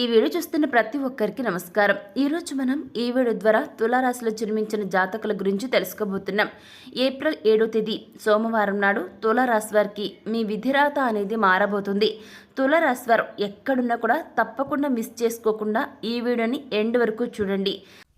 ఈ వీడియో చూస్తున్న ప్రతి ఒక్కరికి నమస్కారం. ఈరోజు మనం ఈ వీడియో ద్వారా తులారాశిలో జన్మించిన జాతకుల గురించి తెలుసుకోబోతున్నాం. ఏప్రిల్ ఏడో తేదీ సోమవారం నాడు తులారాశి వారికి మీ విధిరాత అనేది మారబోతుంది. తులారాశి వారు ఎక్కడున్నా కూడా తప్పకుండా మిస్ చేసుకోకుండా ఈ వీడియోని ఎండ్ వరకు చూడండి.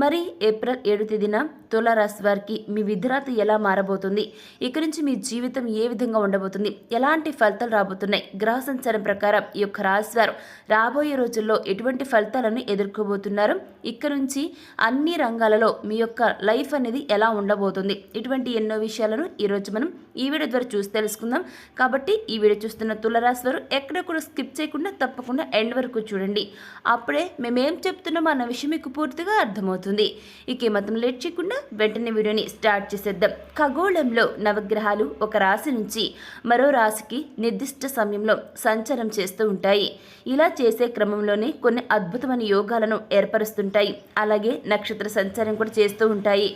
మరి ఏప్రిల్ ఏడు తేదీన తులారాశి వారికి మీ విధిరాత ఎలా మారబోతుంది? ఇక నుంచి మీ జీవితం ఏ విధంగా ఉండబోతుంది? ఎలాంటి ఫలితాలు రాబోతున్నాయి? గ్రహ సంచారం ప్రకారం ఈ యొక్క రాశి వారు రాబోయే రోజుల్లో ఎటువంటి ఫలితాలను ఎదుర్కోబోతున్నారు? ఇక్కడ నుంచి అన్ని రంగాలలో మీ యొక్క లైఫ్ అనేది ఎలా ఉండబోతుంది? ఇటువంటి ఎన్నో విషయాలను ఈరోజు మనం ఈ వీడియో ద్వారా చూసి తెలుసుకుందాం. కాబట్టి ఈ వీడియో చూస్తున్న తులరాశి వారు ఎక్కడ కూడా స్కిప్ చేయకుండా తప్పకుండా ఎండ్ వరకు చూడండి. అప్పుడే మేమేం చెప్తున్నామో అన్న విషయం మీకు పూర్తిగా అర్థమవుతుంది. ఇక ఏమాత్రం లేట్ చేయకుండా వెంటనే వీడియోని స్టార్ట్ చేసేద్దాం. ఖగోళంలో నవగ్రహాలు ఒక రాశి నుంచి మరో రాశికి నిర్దిష్ట సమయంలో సంచారం చేస్తూ ఉంటాయి. ఇలా చేసే క్రమంలోనే కొన్ని అద్భుతమైన యోగాలను ఏర్పరుస్తుంటాయి. అలాగే నక్షత్ర సంచారం కూడా చేస్తూ ఉంటాయి.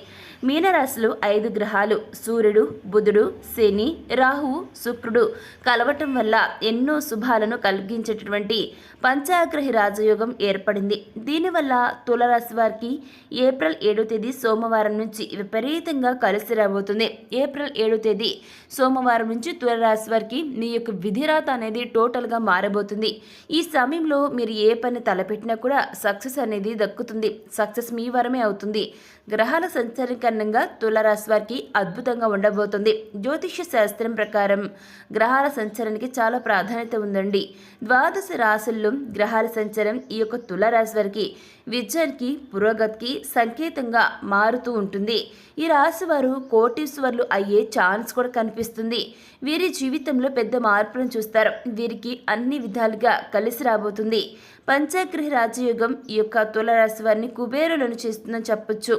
మీనరాశిలో ఐదు గ్రహాలు. సూర్యుడు బుధుడు శని రాహువు శుక్రుడు. కలవటం వల్ల ఎన్నో శుభాలను కలిగించేటటువంటి పంచాగ్రహి రాజయోగం ఏర్పడింది. దీనివల్ల తులరాశి వారికి ఏప్రిల్ ఏడో తేదీ సోమవారం నుంచి విపరీతంగా కలిసి రాబోతుంది. ఏప్రిల్ ఏడో తేదీ సోమవారం నుంచి తులరాశి వారికి మీ యొక్క విధిరాత అనేది టోటల్గా మారబోతుంది. ఈ సమయంలో మీరు ఏ పని తలపెట్టినా కూడా సక్సెస్ అనేది దక్కుతుంది. సక్సెస్ మీ వరమే అవుతుంది. గ్రహాల సంచరిక కారణంగా తులరాశి వారికి అద్భుతంగా ఉండబోతుంది. జ్యోతిష్య శాస్త్రం ప్రకారం గ్రహాల సంచారానికి చాలా ప్రాధాన్యత ఉందండి. ద్వాదశ రాశుల్లో గ్రహాల సంచారం ఈ యొక్క తులరాశి వారికి విద్యానికి పురోగతికి సంకేతంగా మారుతూ ఉంటుంది. ఈ రాశి వారు కోటీశ్వర్లు అయ్యే ఛాన్స్ కూడా కనిపిస్తుంది. వీరి జీవితంలో పెద్ద మార్పులను చూస్తారు. వీరికి అన్ని విధాలుగా కలిసి రాబోతుంది. పంచాగ్రహ రాజయోగం ఈ యొక్క తులరాశి వారిని కుబేరులను చేస్తుందని చెప్పొచ్చు.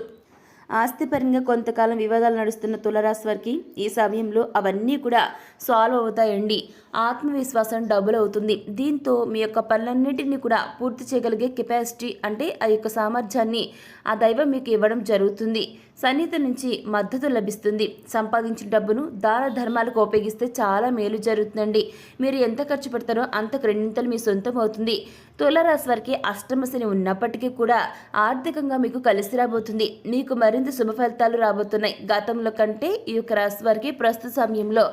ఆస్తిపరంగా కొంతకాలం వివాదాలు నడుస్తున్న తులరాశి వారికి ఈ సమయంలో అవన్నీ కూడా సాల్వ్ అవుతాయండి. ఆత్మవిశ్వాసం డబుల్ అవుతుంది. దీంతో మీ యొక్క పనులన్నింటినీ కూడా పూర్తి చేయగలిగే కెపాసిటీ అంటే ఆ యొక్క సామర్థ్యాన్ని ఆ దైవం మీకు ఇవ్వడం జరుగుతుంది. సన్నిహిత నుంచి మద్దతు లభిస్తుంది. సంపాదించిన డబ్బును దాన ధర్మాలకు ఉపయోగిస్తే చాలా మేలు జరుగుతుందండి. మీరు ఎంత ఖర్చు పెడతారో అంత రెండింతలు మీ సొంతం అవుతుంది. తులారాశి వారికి అష్టమశని ఉన్నప్పటికీ కూడా ఆర్థికంగా మీకు కలిసి రాబోతుంది. మీకు మరింత శుభ ఫలితాలు రాబోతున్నాయి. గతంలో కంటే ఈ యొక్క రాశి వారికి ప్రస్తుత సమయంలో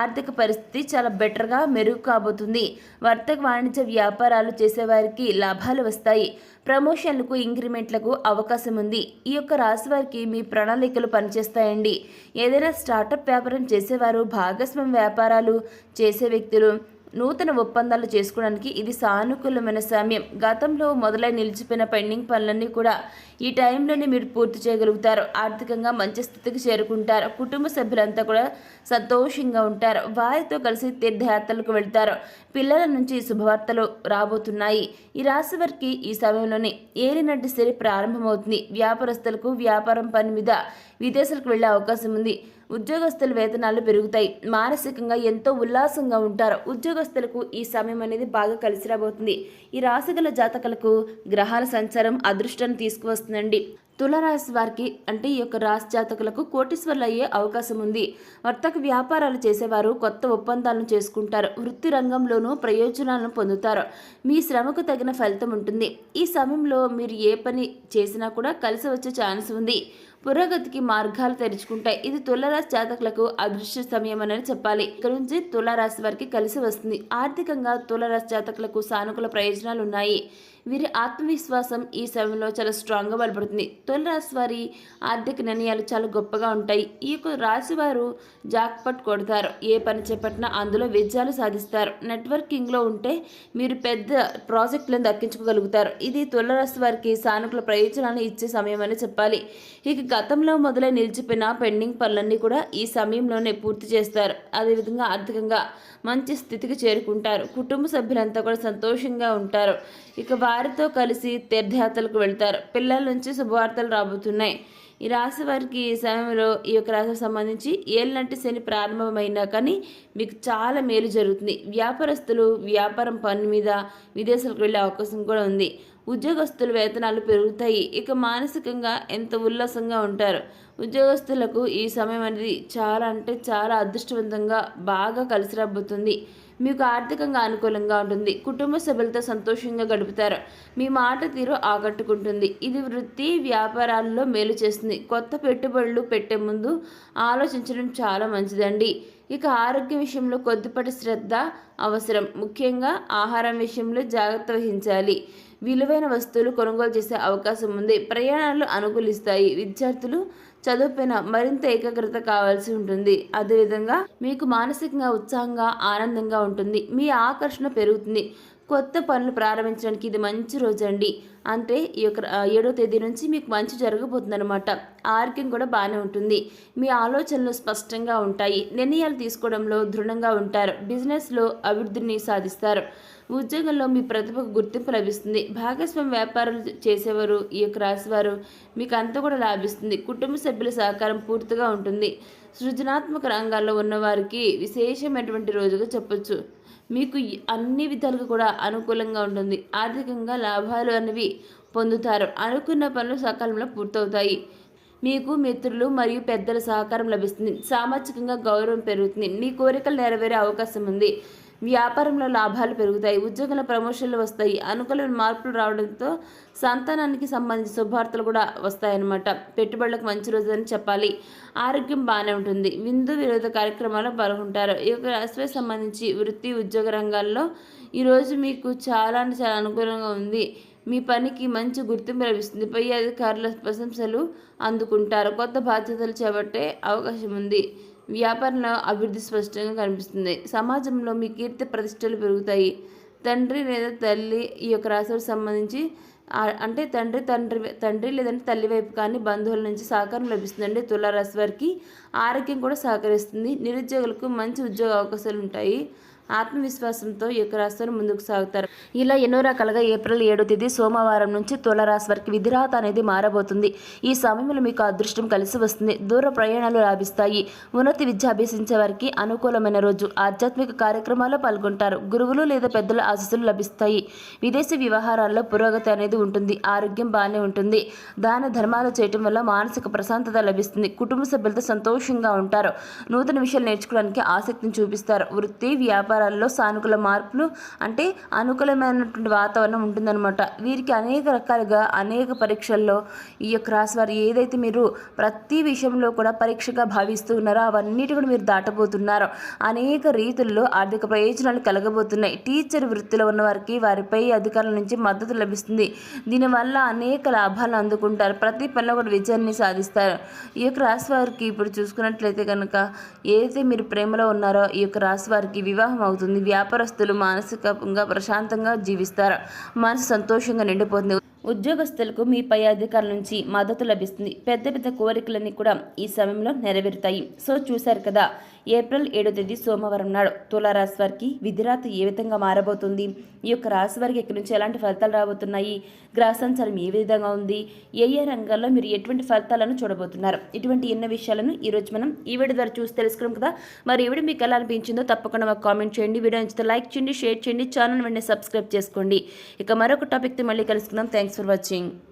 ఆర్థిక పరిస్థితి చాలా బెటర్గా మెరుగు కాబోతుంది. వర్తక వాణిజ్య వ్యాపారాలు చేసేవారికి లాభాలు వస్తాయి. ప్రమోషన్లకు ఇంక్రిమెంట్లకు అవకాశం ఉంది. ఈ యొక్క రాశి వారికి మీ ప్రణాళికలు పనిచేస్తాయండి. ఏదైనా స్టార్టప్ వ్యాపారం చేసేవారు భాగస్వామ్య వ్యాపారాలు చేసే వ్యక్తులు నూతన ఒప్పందాలు చేసుకోవడానికి ఇది సానుకూలమైన సమయం. గతంలో మొదలై నిలిచిపోయిన పెండింగ్ పనులన్నీ కూడా ఈ టైంలోనే మీరు పూర్తి చేయగలుగుతారు. ఆర్థికంగా మంచి స్థితికి చేరుకుంటారు. కుటుంబ సభ్యులంతా కూడా సంతోషంగా ఉంటారు. వారితో కలిసి తీర్థయాత్రలకు వెళ్తారు. పిల్లల నుంచి శుభవార్తలు రాబోతున్నాయి. ఈ రాశి వారికి ఈ సమయంలోనే ఏరినట్టు సరి ప్రారంభమవుతుంది. వ్యాపారస్తులకు వ్యాపారం పని మీద విదేశాలకు వెళ్ళే అవకాశం ఉంది. ఉద్యోగస్తుల వేతనాలు పెరుగుతాయి. మానసికంగా ఎంతో ఉల్లాసంగా ఉంటారు. ఉద్యోగస్తులకు ఈ సమయం అనేది బాగా కలిసి రాబోతుంది. ఈ రాశిగల జాతకులకు గ్రహాల సంచారం అదృష్టాన్ని తీసుకువస్తుందండి. తులరాశి వారికి అంటే ఈ యొక్క రాశి జాతకులకు కోటీశ్వర్లు అయ్యే అవకాశం ఉంది. వర్తక వ్యాపారాలు చేసేవారు కొత్త ఒప్పందాలను చేసుకుంటారు. వృత్తి రంగంలోనూ ప్రయోజనాలను పొందుతారు. మీ శ్రమకు తగిన ఫలితం ఉంటుంది. ఈ సమయంలో మీరు ఏ పని చేసినా కూడా కలిసి వచ్చే ఛాన్స్ ఉంది. పురోగతికి మార్గాలు తెరుచుకుంటాయి. ఇది తులరాశి జాతకులకు అదృష్ట సమయం అనేది చెప్పాలి. ఇక్కడ నుంచి తులరాశి వారికి కలిసి వస్తుంది. ఆర్థికంగా తులరాశి జాతకులకు సానుకూల ప్రయోజనాలు ఉన్నాయి వీరి ఆత్మవిశ్వాసం ఈ సమయంలో చాలా స్ట్రాంగ్గా బలపడుతుంది. తులరాశి వారి ఆర్థిక నిర్ణయాలు చాలా గొప్పగా ఉంటాయి. ఈ యొక్క రాశి వారు జాక్పట్ కొడతారు. ఏ పని చేపట్టినా అందులో విజయాలు సాధిస్తారు. నెట్వర్కింగ్లో ఉంటే మీరు పెద్ద ప్రాజెక్టులను దక్కించుకోగలుగుతారు. ఇది తులరాశి వారికి సానుకూల ప్రయోజనాలు ఇచ్చే సమయం అని చెప్పాలి. ఇక గతంలో మొదలై నిలిచిపోయిన పెండింగ్ పనులన్నీ కూడా ఈ సమయంలోనే పూర్తి చేస్తారు. అదేవిధంగా ఆర్థికంగా మంచి స్థితికి చేరుకుంటారు. కుటుంబ సభ్యులంతా కూడా సంతోషంగా ఉంటారు. ఇక వారితో కలిసి తీర్థయాత్రలకు వెళ్తారు. పిల్లల నుంచి శుభవార్తలు రాబోతున్నాయి. ఈ రాశి వారికి ఈ సమయంలో ఈ యొక్క రాశికి సంబంధించి ఏళ్ళంటి శని ప్రారంభమైనా కానీ మీకు చాలా మేలు జరుగుతుంది. వ్యాపారస్తులు వ్యాపారం పని మీద విదేశాలకు వెళ్ళే అవకాశం కూడా ఉంది. ఉద్యోగస్తుల వేతనాలు పెరుగుతాయి. ఇక మానసికంగా ఎంత ఉల్లాసంగా ఉంటారు? ఉద్యోగస్తులకు ఈ సమయం అనేది చాలా అంటే చాలా అదృష్టవంతంగా బాగా కలిసి రాబోతుంది. మీకు ఆర్థికంగా అనుకూలంగా ఉంటుంది. కుటుంబ సభ్యులతో సంతోషంగా గడుపుతారు. మీ మాట తీరు ఆకట్టుకుంటుంది. ఇది వృత్తి వ్యాపారాల్లో మేలు చేస్తుంది. కొత్త పెట్టుబడులు పెట్టే ముందు ఆలోచించడం చాలా మంచిదండి. ఇక ఆరోగ్య విషయంలో కొద్దిపాటి శ్రద్ధ అవసరం. ముఖ్యంగా ఆహారం విషయంలో జాగ్రత్త వహించాలి. విలువైన వస్తువులు కొనుగోలు చేసే అవకాశం ఉంది. ప్రయాణాలు అనుకూలిస్తాయి. విద్యార్థులు చదువుపైన మరింత ఏకాగ్రత కావాల్సి ఉంటుంది. అదేవిధంగా మీకు మానసికంగా ఉత్సాహంగా ఆనందంగా ఉంటుంది. మీ ఆకర్షణ పెరుగుతుంది. కొత్త పనులు ప్రారంభించడానికి ఇది మంచి రోజు అండి అంటే ఈ యొక్క ఏడో తేదీ నుంచి మీకు మంచి జరగబోతుంది అనమాట ఆరోగ్యం కూడా బాగానే ఉంటుంది. మీ ఆలోచనలు స్పష్టంగా ఉంటాయి. నిర్ణయాలు తీసుకోవడంలో దృఢంగా ఉంటారు. బిజినెస్లో అభివృద్ధిని సాధిస్తారు. ఉద్యోగంలో మీ ప్రతిభకు గుర్తింపు లభిస్తుంది. భాగస్వామి వ్యాపారాలు చేసేవారు ఈ యొక్క రాశివారు మీకు అంతా కూడా లాభిస్తుంది. కుటుంబ సభ్యుల సహకారం పూర్తిగా ఉంటుంది. సృజనాత్మక రంగాల్లో ఉన్నవారికి విశేషమైనటువంటి రోజుగా చెప్పొచ్చు. మీకు అన్ని విధాలుగా కూడా అనుకూలంగా ఉంటుంది. ఆర్థికంగా లాభాలు అనేవి పొందుతారు. అనుకున్న పనులు సకాలంలో పూర్తవుతాయి. మీకు మిత్రులు మరియు పెద్దల సహకారం లభిస్తుంది. సామాజికంగా గౌరవం పెరుగుతుంది. మీ కోరికలు నెరవేరే అవకాశం ఉంది. వ్యాపారంలో లాభాలు పెరుగుతాయి ఉద్యోగంలో ప్రమోషన్లు వస్తాయి అనుకూలమైన మార్పులు రావడంతో సంతానానికి సంబంధించిన శుభార్తలు కూడా వస్తాయన్నమాట. పెట్టుబడులకు మంచి రోజు అని చెప్పాలి. ఆరోగ్యం బాగానే ఉంటుంది. విందు విరోధ కార్యక్రమాల్లో పాల్గొంటారు. ఈ యొక్క రాశికి సంబంధించి వృత్తి ఉద్యోగ రంగాల్లో ఈరోజు మీకు చాలా అంటే చాలా అనుకూలంగా ఉంది. మీ పనికి మంచి గుర్తింపు లభిస్తుంది. పై అధికారుల ప్రశంసలు అందుకుంటారు. కొత్త బాధ్యతలు చేపట్టే అవకాశం ఉంది. వ్యాపారంలో అభివృద్ధి స్పష్టంగా కనిపిస్తుంది. సమాజంలో మీ కీర్తి ప్రతిష్టలు పెరుగుతాయి. తండ్రి లేదా తల్లి ఈ యొక్క రాశికి సంబంధించి అంటే తండ్రి తండ్రి తండ్రి లేదంటే తల్లి వైపు కానీ బంధువుల నుంచి సహకారం లభిస్తుందండి. తులారాశి వారికి ఆరోగ్యం కూడా సహకరిస్తుంది. నిరుద్యోగులకు మంచి ఉద్యోగ అవకాశాలు ఉంటాయి. ఆత్మవిశ్వాసంతో ఈ యొక్క రాశి ముందుకు సాగుతారు. ఇలా ఎన్నో రకాలుగా ఏప్రిల్ ఏడో తేదీ సోమవారం నుంచి తులరాశి వారికి విధిరాత అనేది మారబోతుంది. ఈ సమయంలో మీకు అదృష్టం కలిసి వస్తుంది. దూర ప్రయాణాలు లాభిస్తాయి. ఉన్నత విద్య అభ్యసించే వారికి అనుకూలమైన రోజు. ఆధ్యాత్మిక కార్యక్రమాల్లో పాల్గొంటారు. గురువులు లేదా పెద్దల ఆశస్సులు లభిస్తాయి. విదేశీ వ్యవహారాల్లో పురోగతి అనేది ఉంటుంది. ఆరోగ్యం బాగానే ఉంటుంది. దాన ధర్మాలు చేయటం వల్ల మానసిక ప్రశాంతత లభిస్తుంది. కుటుంబ సభ్యులతో సంతోషంగా ఉంటారు. నూతన విషయాలు నేర్చుకోవడానికి ఆసక్తిని చూపిస్తారు. వృత్తి వ్యాపారాల్లో సానుకూల మార్పులు అంటే అనుకూలమైనటువంటి వాతావరణం ఉంటుందన్నమాట. వీరికి అనేక రకాలుగా అనేక పరీక్షల్లో ఈ యొక్క రాశి వారు ఏదైతే మీరు ప్రతి విషయంలో కూడా పరీక్షగా భావిస్తూ ఉన్నారో అవన్నిటి కూడా మీరు దాటబోతున్నారు. అనేక రీతుల్లో ఆర్థిక ప్రయోజనాలు కలగబోతున్నాయి. టీచర్ వృత్తిలో ఉన్న వారికి వారిపై అధికారుల నుంచి మద్దతు లభిస్తుంది. దీనివల్ల అనేక లాభాలను అందుకుంటారు. ప్రతి పనిలో కూడా విజయాన్ని సాధిస్తారు. ఈ యొక్క రాశి వారికి ఇప్పుడు చూసుకున్నట్లయితే కనుక ఏదైతే మీరు ప్రేమలో ఉన్నారో ఈ యొక్క రాశి వారికి వివాహం అవుతుంది. వ్యాపారస్తులు మానసికంగా ప్రశాంతంగా జీవిస్తారు. మనసు సంతోషంగా నిండిపోతుంది. ఉద్యోగస్తులకు మీ పై అధికారుల నుంచి మద్దతు లభిస్తుంది. పెద్ద పెద్ద కోరికలన్నీ కూడా ఈ సమయంలో నెరవేరుతాయి. సో చూశారు కదా ఏప్రిల్ ఏడో తేదీ సోమవారం నాడు తులారాశి వారికి విధిరాత ఏ విధంగా మారబోతుంది? ఈ యొక్క రాశి వారికి ఎక్కడి నుంచి ఎలాంటి ఫలితాలు రాబోతున్నాయి? గ్రహ సంచారం ఏ విధంగా ఉంది? ఏ ఏ రంగాల్లో మీరు ఎటువంటి ఫలితాలను చూడబోతున్నారు? ఇటువంటి ఎన్నో విషయాలను ఈరోజు మనం ఈ వీడియో ద్వారా చూసి తెలుసుకున్నాం కదా? మరి ఈ మీకు ఎలా అనిపించిందో తప్పకుండా మాకు కామెంట్ చేయండి. వీడియో నచ్చితే లైక్ చేయండి షేర్ చేయండి ఛానల్ వెంటనే సబ్స్క్రైబ్ చేసుకోండి. ఇక మరొక టాపిక్తో మళ్ళీ కలుసుకుందాం. Thanks for watching.